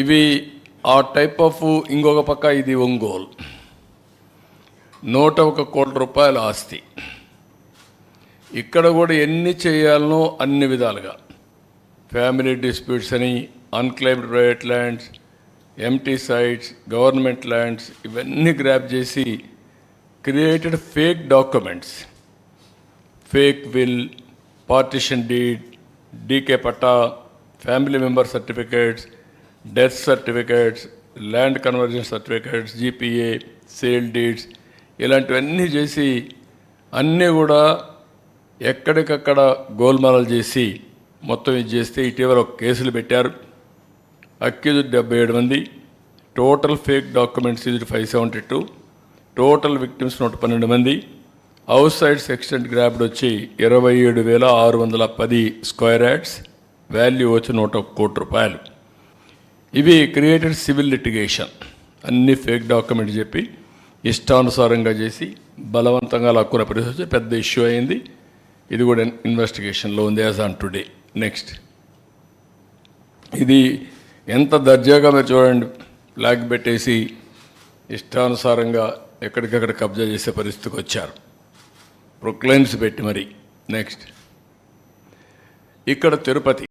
ఇవి ఆ type of ఇంకొక పక్క ఇది ఒంగోలు. నూట ఒక కోట్ల రూపాయల ఆస్తి. ఇక్కడ కూడా ఎన్ని చేయాలనో అన్ని విధాలుగా. ఫ్యామిలీ డిస్ప్యూట్స్ అని unclaimed private lands empty sites government lands ఇవన్నీ గ్రాప్ చేసి created fake documents fake will partition deed DK patta family member certificates death certificates land conversion certificates GPA sale deeds ఇలాంటివన్నీ చేసి అన్నీ కూడా ఎక్కడికక్కడ గోల్మాలలు చేసి మొత్తం ఇది చేస్తే ఇటీవల ఒక కేసులు పెట్టారు. అక్యూజ్ డెబ్బై ఏడు మంది టోటల్ ఫేక్ డాక్యుమెంట్స్ ఇది five seventy two total victims నూట పన్నెండు మంది అవుట్ సైడ్స్ ఎక్స్టెంట్ గ్రాప్డ్ వచ్చి ఇరవై ఏడు వేల ఆరు వందల పది స్క్వేర్ యాడ్స్ వాల్యూ వచ్చి నూట కోటి రూపాయలు. ఇవి క్రియేటెడ్ సివిల్ లిటిగేషన్ అన్ని ఫేక్ డాక్యుమెంట్ చెప్పి ఇష్టానుసారంగా చేసి బలవంతంగా లాక్కున్న పరిస్థితి పెద్ద ఇష్యూ అయింది. ఇది కూడా ఇన్వెస్టిగేషన్లో ఉంది యాజ్ ఆన్ టుడే నెక్స్ట్ ఇది ఎంత దర్జాగా మీరు చూడండి ఫ్లాగ్ పెట్టేసి ఇష్టానుసారంగా ఎక్కడికక్కడ కబ్జా చేసే పరిస్థితికి వచ్చారు. ప్రొక్లైన్స్ పెట్టి మరి. నెక్స్ట్ ఇక్కడ తిరుపతి.